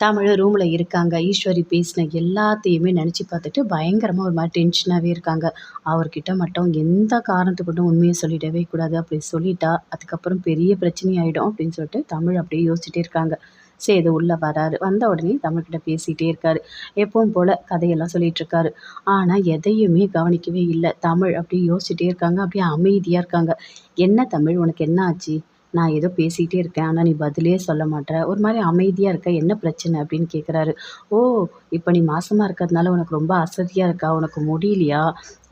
தமிழ் ரூமில் இருக்காங்க ஈஸ்வரி பேசின எல்லாத்தையுமே நினச்சி பார்த்துட்டு பயங்கரமாக ஒரு மாதிரி டென்ஷனாகவே இருக்காங்க. அவர்கிட்ட மட்டும் எந்த காரணத்துக்கு கொண்டும் உண்மையை சொல்லிடவே கூடாது. அப்படி சொல்லிட்டா அதுக்கப்புறம் பெரிய பிரச்சனையாயிடும் அப்படின்னு சொல்லிட்டு தமிழ் அப்படியே யோசிச்சுட்டே இருக்காங்க. சேது உள்ளே வராரு. வந்த உடனே தமிழ்கிட்ட பேசிகிட்டே இருக்காரு. எப்பவும் போல் கதையெல்லாம் சொல்லிகிட்டு இருக்காரு. ஆனால் எதையுமே கவனிக்கவே இல்லை. தமிழ் அப்படியே யோசிச்சுட்டே இருக்காங்க. அப்படியே அமைதியாக இருக்காங்க. என்ன தமிழ் உனக்கு என்ன ஆச்சு? நான் ஏதோ பேசிக்கிட்டே இருக்கேன் ஆனால் நீ பதிலே சொல்ல மாட்டேற. ஒரு மாதிரி அமைதியாக இருக்க என்ன பிரச்சனை அப்படின்னு கேட்குறாரு ஓ இப்போ நீ மாசமாக இருக்கிறதுனால உனக்கு ரொம்ப அசதியாக இருக்கா? உனக்கு முடியலையா?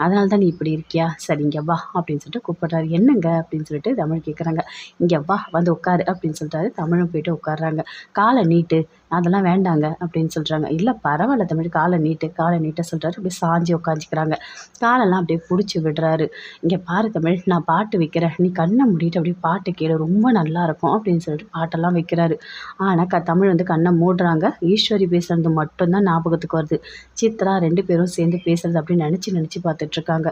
அதனால தான் நீ இப்படி இருக்கியா? சரி இங்கே வா அப்படின்னு சொல்லிட்டு கூப்பிட்றாரு. என்னங்க அப்படின்னு சொல்லிட்டு தமிழ் கேட்குறாங்க இங்கே வா வந்து உட்காரு அப்படின்னு சொல்லிட்டாரு. தமிழும் போயிட்டு உட்காடுறாங்க காலை நீட்டு அதெல்லாம் வேண்டாங்க அப்படின்னு சொல்கிறாங்க இல்லை பரவாயில்ல தமிழ் காலை நீட்டு காலை நீட்டை சொல்கிறாரு அப்படியே சாஞ்சி உட்காந்துக்கிறாங்க காலெல்லாம் அப்படியே பிடிச்சி விடுறாரு. இங்கே பாரு தமிழ் நான் பாட்டு வைக்கிறேன். நீ கண்ணை மூடிட்டு அப்படியே பாட்டு கேளு. ரொம்ப நல்லா இருக்கும் அப்படின்னு சொல்லிட்டு பாட்டெல்லாம் வைக்கிறாரு. ஆனால் க தமிழ் வந்து கண்ணை மூடுறாங்க. ஈஸ்வரி பேசுறது மட்டும்தான் ஞாபகத்துக்கு வருது. சித்ரா ரெண்டு பேரும் சேர்ந்து பேசுறது அப்படின்னு நினச்சி நினச்சி இருக்காங்க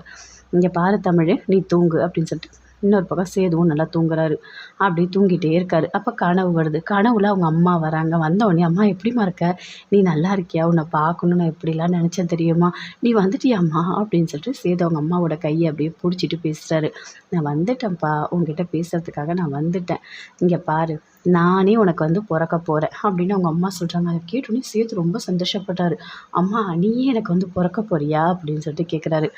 இங்கே பாரு தமிழ் நீ தூங்கு அப்படின்னு சொல்லிட்டு. இன்னொரு பக்கம் சேதுவும் நல்லா தூங்குறாரு. அப்படி தூங்கிட்டே இருக்காரு. அப்போ கனவு வருது. கனவுல அவங்க அம்மா வராங்க. வந்த உடனே அம்மா எப்படிம்மா இருக்க? நீ நல்லா இருக்கியா? உன்னை பார்க்கணும் நான் எப்படிலாம் நினச்சேன் தெரியுமா? நீ வந்துட்டியாம்மா? அப்படின்னு சொல்லிட்டு சேது அவங்க அம்மாவோட கையை அப்படியே பிடிச்சிட்டு பேசுகிறாரு நான் வந்துட்டேன்ப்பா. உங்ககிட்ட பேசுகிறதுக்காக நான் வந்துட்டேன். இங்கே பாரு. நானே உனக்கு வந்து பிறக்க போகிறேன் அப்படின்னு அவங்க அம்மா சொல்கிறாங்க அதை கேட்டோன்னே சேது ரொம்ப சந்தோஷப்பட்டாரு. அம்மா நீயே எனக்கு வந்து பிறக்க போறியா? அப்படின்னு சொல்லிட்டு கேட்குறாரு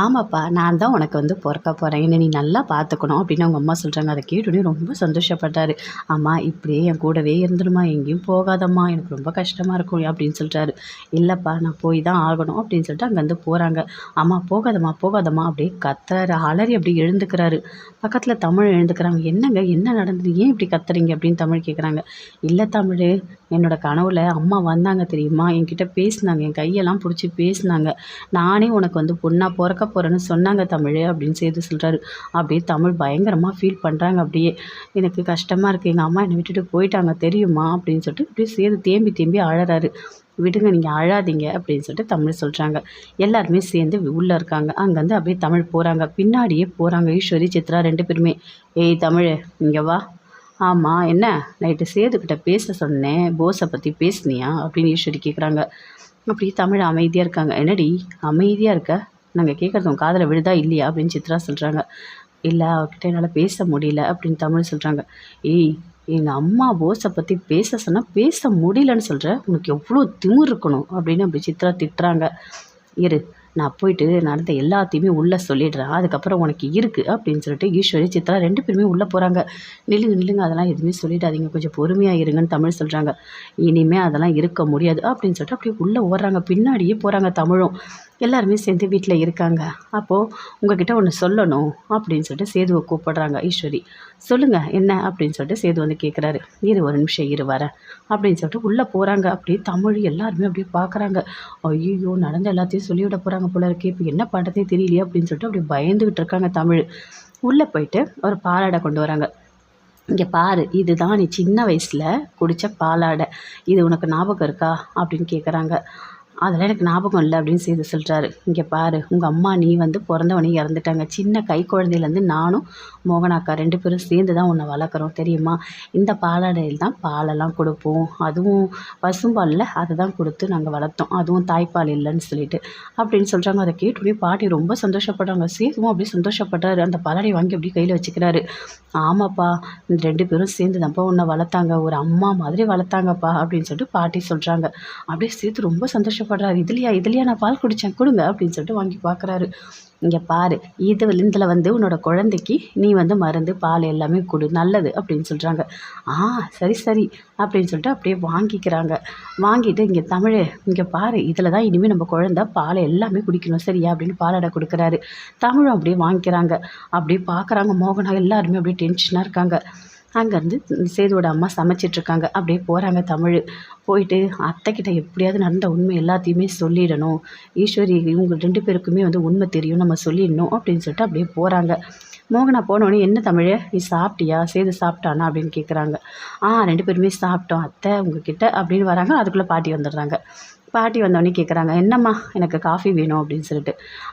ஆமாப்பா நான் தான் உனக்கு வந்து பிறக்க போகிறேன் என்னை நீ நல்லா பார்த்துக்கணும் அப்படின்னு அவங்க அம்மா சொல்கிறாங்க அதை கேட்டுடனே ரொம்ப சந்தோஷப்பட்டார். அம்மா இப்படியே என் கூடவே இருந்துடுமா எங்கேயும் போகாதம்மா. எனக்கு ரொம்ப கஷ்டமாக இருக்கும் அப்படின்னு சொல்கிறாரு இல்லைப்பா நான் போய் தான் ஆகணும் அப்படின்னு சொல்லிட்டு அங்கேருந்து போகிறாங்க அம்மா போகாதம்மா போகாதம்மா. அப்படியே கத்துறாரு. அலறி அப்படி எழுந்துக்கிறாரு. பக்கத்தில் தமிழ் எழுந்துக்கிறாங்க. என்னங்க என்ன நடந்தது? ஏன் இப்படி கத்துறீங்க அப்படின்னு தமிழ் கேட்குறாங்க இல்லை தமிழ் என்னோட கனவுல அம்மா வந்தாங்க தெரியுமா? என்கிட்ட பேசினாங்க. என் கையெல்லாம் பிடிச்சி பேசினாங்க. நானே உனக்கு வந்து பொண்ணாக பிறக்க பார்க்க போகிறேன்னு சொன்னாங்க தமிழ் அப்படின்னு சேர்த்து சொல்கிறாரு அப்படியே தமிழ் பயங்கரமாக ஃபீல் பண்ணுறாங்க அப்படியே. எனக்கு கஷ்டமாக இருக்குது எங்கள் அம்மா என்னை விட்டுட்டு போயிட்டாங்க. தெரியுமா? அப்படின்னு சொல்லிட்டு அப்படியே சேது தேம்பி தேம்பி அழறாரு. விடுங்க நீங்கள் அழாதீங்க அப்படின்னு சொல்லிட்டு தமிழ் சொல்கிறாங்க எல்லாருமே சேர்ந்து உள்ளே இருக்காங்க. அங்கேருந்து அப்படியே தமிழ் போகிறாங்க பின்னாடியே போகிறாங்க ஈஸ்வரி சித்ரா ரெண்டு பேருமே. ஏய் தமிழ் இங்கே வா. ஆமாம் என்ன? நைட்டு சேதுக்கிட்ட பேச சொன்னேன். போஸை பற்றி பேசுனியா? அப்படின்னு ஈஸ்வரி கேட்குறாங்க அப்படியே தமிழ் அமைதியாக இருக்காங்க. என்னடி அமைதியாக இருக்க? நாங்கள் கேட்குறது உன் காதில் விழுதா இல்லையா அப்படின்னு சித்ரா சொல்கிறாங்க இல்லை அவர்கிட்ட என்னால் பேச முடியல அப்படின்னு தமிழ் சொல்கிறாங்க ஏய் எங்கள் அம்மா போஸை பற்றி பேச சொன்னால் பேச முடியலன்னு சொல்கிற உனக்கு எவ்வளோ திமிர் இருக்கணும் அப்படின்னு அப்படி சித்ரா திட்டுறாங்க. இரு நான் போயிட்டு நடந்த எல்லாத்தையுமே உள்ளே சொல்லிடுறேன். அதுக்கப்புறம் உனக்கு இருக்குது அப்படின்னு சொல்லிட்டு ஈஸ்வரி சித்ரா ரெண்டு பேருமே உள்ளே போகிறாங்க நில்லுங்க நில்லுங்க அதெல்லாம் எதுவுமே சொல்லிடாதீங்க. கொஞ்சம் பொறுமையாக இருங்கன்னு தமிழ் சொல்கிறாங்க இனிமேல் அதெல்லாம் இருக்க முடியாது அப்படின்னு சொல்லிட்டு அப்படியே உள்ளே ஓடுறாங்க. பின்னாடியே போகிறாங்க தமிழும். எல்லாருமே சேர்ந்து வீட்டில் இருக்காங்க. அப்போது உங்ககிட்ட ஒன்று சொல்லணும் அப்படின்னு சொல்லிட்டு சேதுவை கூப்பிடுறாங்க ஈஸ்வரி. சொல்லுங்கள் என்ன அப்படின்னு சொல்லிட்டு சேது வந்து கேட்குறாரு இரு ஒரு நிமிஷம் இரு வர அப்படின்னு சொல்லிட்டு உள்ளே போகிறாங்க அப்படியே தமிழ் எல்லாருமே அப்படியே பார்க்குறாங்க ஐயோ நடந்த எல்லாத்தையும் சொல்லிவிட போகிறாங்க போல இருக்கு. இப்போ என்ன பண்ணுறதே தெரியலையே அப்படின்னு சொல்லிட்டு அப்படியே பயந்துக்கிட்டு இருக்காங்க தமிழ். உள்ளே போயிட்டு ஒரு பாலாடை கொண்டு வராங்க. இங்கே பாரு இதுதான் நீ சின்ன வயசில் குடித்த பாலாடை. இது உனக்கு ஞாபகம் இருக்கா அப்படின்னு கேட்குறாங்க அதெல்லாம் எனக்கு ஞாபகம் இல்லை அப்படின்னு செய்து சொல்கிறாரு இங்கே பாரு உங்கள் அம்மா நீ வந்து பிறந்தவனே இறந்துட்டாங்க. சின்ன கை குழந்தையிலேருந்து நானும் மோகனாக்கா ரெண்டு பேரும் சேர்ந்து தான் உன்னை வளர்க்குறோம் தெரியுமா? இந்த பாலாடையில் தான் பாலெல்லாம் கொடுப்போம். அதுவும் பசும்பாலில் அதை தான் கொடுத்து நாங்கள் வளர்த்தோம். அதுவும் தாய்ப்பால் இல்லைன்னு சொல்லிட்டு. அப்படின்னு சொல்கிறாங்க அதை கேட்டுடனே பாட்டி ரொம்ப சந்தோஷப்படுறாங்க சேதுவும் அப்படியே சந்தோஷப்படுறாரு அந்த பாலாடையை வாங்கி அப்படியே கையில் வச்சுக்கிறாரு. ஆமாப்பா இந்த ரெண்டு பேரும் சேர்ந்து தான்ப்பா உன்னை வளர்த்தாங்க. ஒரு அம்மா மாதிரி வளர்த்தாங்கப்பா அப்படின்னு சொல்லிட்டு பாட்டி சொல்கிறாங்க அப்படியே சேர்த்து ரொம்ப சந்தோஷப்படுறாரு. இதுலையா இதுலையா நான் பால் குடித்தேன் கொடுங்க அப்படின்னு சொல்லிட்டு வாங்கி பார்க்குறாரு. இங்கே பாரு இது இதில் வந்து உன்னோட குழந்தைக்கு நீ வந்து மருந்து பால் எல்லாமே கொடு நல்லது அப்படின்னு சொல்கிறாங்க ஆ சரி சரி அப்படின்னு சொல்லிட்டு அப்படியே வாங்கிக்கிறாங்க. வாங்கிட்டு இங்கே தமிழ் இங்கே பாரு இதில் தான் இனிமேல் நம்ம குழந்த பால் எல்லாமே குடிக்கணும் சரியா அப்படின்னு பாலடை கொடுக்குறாரு. தமிழும் அப்படியே வாங்கிக்கிறாங்க. அப்படியே பார்க்குறாங்க மோகனா எல்லாருமே அப்படியே டென்ஷனாக இருக்காங்க. அங்கேருந்து சேதுவோட அம்மா சமைச்சிட்ருக்காங்க. அப்படியே போகிறாங்க தமிழ். போயிட்டு அத்தைக்கிட்ட எப்படியாவது நடந்த உண்மை எல்லாத்தையுமே சொல்லிடணும். ஈஸ்வரி இவங்க ரெண்டு பேருக்குமே வந்து உண்மை தெரியும் நம்ம சொல்லிடணும் அப்படின்னு சொல்லிட்டு அப்படியே போகிறாங்க மோகனா போனோடனே என்ன தமிழ்? நீ சாப்பிட்டியா? சேது சாப்பிட்டானா? அப்படின்னு கேட்குறாங்க ஆ ரெண்டு பேருமே சாப்பிட்டோம் அத்தை உங்ககிட்ட அப்படின்னு வராங்க. அதுக்குள்ளே பாட்டி வந்துடுறாங்க. பாட்டி வந்தோடனே கேட்குறாங்க என்னம்மா எனக்கு காஃபி வேணும் அப்படின்னு சொல்லிட்டு.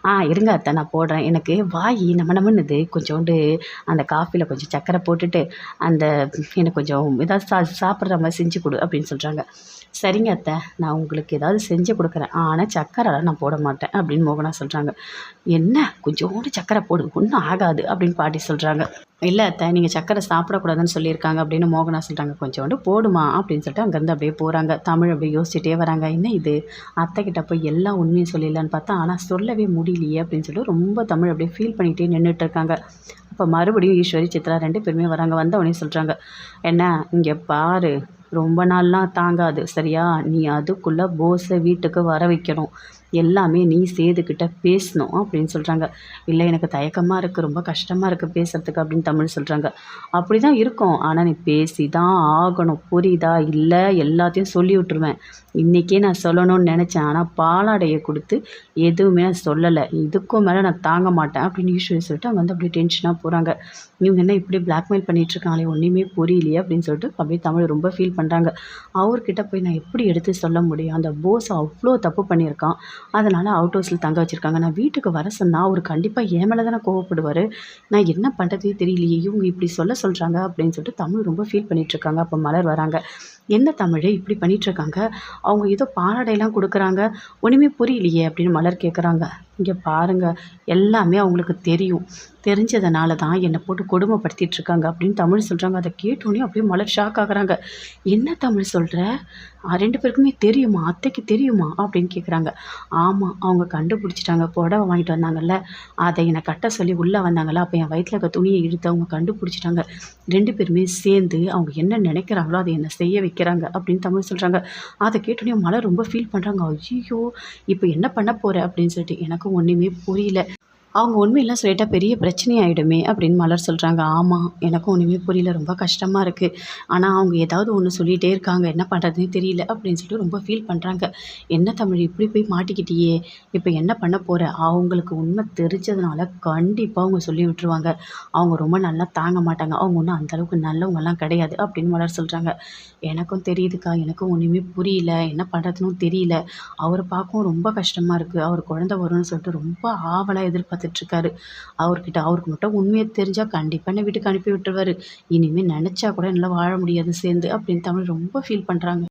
ஆ இருங்க அத்தை நான் போடுறேன். எனக்கு வாய் நம்ம நம்மன்னுது கொஞ்சோண்டு அந்த காஃபியில் கொஞ்சம் சக்கரை போட்டுட்டு அந்த எனக்கு கொஞ்சம் ஏதாவது சா சாப்பிட்ற மாதிரி செஞ்சு கொடு அப்படின்னு சொல்கிறாங்க சரிங்க அத்தை நான் உங்களுக்கு ஏதாவது செஞ்சு கொடுக்குறேன். ஆனால் சக்கரைலாம் நான் போட மாட்டேன் அப்படின்னு மோகனா சொல்கிறாங்க என்ன? கொஞ்சோண்டு சக்கரை போடு ஒன்றும் ஆகாது அப்படின்னு பாட்டி சொல்கிறாங்க இல்லை அத்தை நீங்கள் சக்கரை சாப்பிடக்கூடாதுன்னு சொல்லியிருக்காங்க அப்படின்னு மோகனா சொல்கிறாங்க கொஞ்சோண்டு போடுமா அப்படின்னு சொல்லிட்டு அங்கேருந்து அப்படியே போகிறாங்க தமிழ் அப்படியே யோசிச்சுட்டே வராங்க. என்ன இது? அத்தை கிட்ட போய் எல்லா உண்மையும் சொல்லிடலான்னு பார்த்தா ஆனால் சொல்லவே முடியலையே அப்படின்னு சொல்லிட்டு ரொம்ப தமிழ் அப்படியே ஃபீல் பண்ணிகிட்டே நின்றுட்டு இருக்காங்க. அப்போ மறுபடியும் ஈஸ்வரி சித்ரா ரெண்டு பேருமே வராங்க. வந்த உடனே சொல்கிறாங்க என்ன இங்கே பாரு ரொம்ப நாள்லாம் தாங்காது. சரியா? நீ அதுக்குள்ளே போஸை வீட்டுக்கு வர வைக்கணும். எல்லாமே நீ சேதுக்கிட்ட பேசணும் அப்படின்னு சொல்கிறாங்க இல்லை எனக்கு தயக்கமாக இருக்குது ரொம்ப கஷ்டமாக இருக்குது பேசுகிறதுக்கு அப்படின்னு தமிழ் சொல்கிறாங்க அப்படி தான் இருக்கும். ஆனால் நீ பேசி தான் ஆகணும். புரியுதா? இல்லை எல்லாத்தையும் சொல்லி விட்டுருவேன். இன்றைக்கே நான் சொல்லணும்னு நினச்சேன். ஆனால் பாலாடையை கொடுத்து எதுவுமே நான் சொல்லலை. இதுக்கும் மேலே நான் தாங்க மாட்டேன் அப்படின்னு ஈஸ்வரி சொல்லிட்டு அவங்க வந்து அப்படியே டென்ஷனாக போகிறாங்க இவங்க என்ன இப்படி பிளாக்மெயில் பண்ணிகிட்ருக்காங்களே ஒன்றுமே புரியலையே அப்படின்னு சொல்லிட்டு அப்படியே தமிழ் ரொம்ப ஃபீல் பண்ணுறாங்க அவர்கிட்ட போய் நான் எப்படி எடுத்து சொல்ல முடியும்? அந்த போஸ் அவ்வளோ தப்பு பண்ணியிருக்கான். அதனால் அவுட் ஹவுஸில் தங்க வச்சுருக்காங்க. நான் வீட்டுக்கு வர சொன்னால் அவர் கண்டிப்பாக ஏன் மேலே தானே கோவப்படுவார். நான் என்ன பண்ணுறதே தெரியலையே இவங்க இப்படி சொல்ல சொல்கிறாங்க அப்படின்னு சொல்லிட்டு தமிழ் ரொம்ப ஃபீல் பண்ணிகிட்ருக்காங்க அப்போ மலர் வராங்க. என்ன தமிழ் இப்படி பண்ணிகிட்ருக்காங்க அவங்க ஏதோ பாராடையெல்லாம் கொடுக்குறாங்க. ஒன்றுமே புரியலையே அப்படின்னு மலர் கேட்குறாங்க இங்கே பாருங்கள் எல்லாமே அவங்களுக்கு தெரியும். தெரிஞ்சதுனால தான் என்னை போட்டு கொடுமைப்படுத்திட்டு இருக்காங்க அப்படின்னு தமிழ் சொல்கிறாங்க அதை கேட்டோன்னே அப்படியே மலர் ஷாக் ஆகுறாங்க. என்ன தமிழ் சொல்கிற ரெண்டு பேருக்குமே தெரியுமா? அத்தைக்கு தெரியுமா? அப்படின்னு கேட்குறாங்க ஆமாம் அவங்க கண்டுபிடிச்சிட்டாங்க. புடவை வாங்கிட்டு வந்தாங்கல்ல. அதை என்னை கட்ட சொல்லி உள்ளே வந்தாங்கல்ல. அப்போ என் வயிற்றில் இருக்க துணியை இழுத்து அவங்க கண்டுபிடிச்சிட்டாங்க. ரெண்டு பேருமே சேர்ந்து அவங்க என்ன நினைக்கிறாங்களோ அதை என்னை செய்ய வைக்கிறாங்க அப்படின்னு தமிழ் சொல்கிறாங்க அதை கேட்டோன்னே மலர் ரொம்ப ஃபீல் பண்ணுறாங்க ஐயோ இப்போ என்ன பண்ண போகிற அப்படின்னு சொல்லிட்டு எனக்கு ஒன்றுமே புரியல. அவங்க உண்மையெல்லாம் சொல்லிட்டா பெரிய பிரச்சனையாயிடுமே அப்படின்னு மலர் சொல்கிறாங்க ஆமாம் எனக்கும் ஒன்றுமே புரியல. ரொம்ப கஷ்டமாக இருக்குது ஆனால் அவங்க ஏதாவது ஒன்று சொல்லிகிட்டே இருக்காங்க. என்ன பண்ணுறதுனே தெரியல அப்படின்னு சொல்லிட்டு ரொம்ப ஃபீல் பண்ணுறாங்க என்ன தமிழ் இப்படி போய் மாட்டிக்கிட்டியே. இப்போ என்ன பண்ண போகிற அவங்களுக்கு உண்மை தெரிஞ்சதுனால கண்டிப்பாக அவங்க சொல்லி விட்டுருவாங்க. அவங்க ரொம்ப நல்லா தாங்க மாட்டாங்க. அவங்க ஒன்றும் அந்தளவுக்கு நல்லவங்கெல்லாம் கிடையாது அப்படின்னு மலர் சொல்கிறாங்க எனக்கும் தெரியுதுக்கா. எனக்கும் ஒன்றுமே புரியல. என்ன பண்ணுறதுன்னு தெரியல. அவரை பார்க்கவும் ரொம்ப கஷ்டமாக இருக்குது அவர் குழந்த வரும்னு சொல்லிட்டு ரொம்ப ஆவலாக எதிர்பார்த்து பார்த்துட்ருக்காரு அவர்கிட்ட அவருக்கு மட்டும் உண்மையை தெரிஞ்சால் கண்டிப்பாக என்னை வீட்டுக்கு அனுப்பி விட்டுருவாரு. இனிமேல் நினச்சா கூட என்னால் வாழ முடியாது சேர்ந்து அப்படின்னு தமிழ் ரொம்ப ஃபீல் பண்ணுறாங்க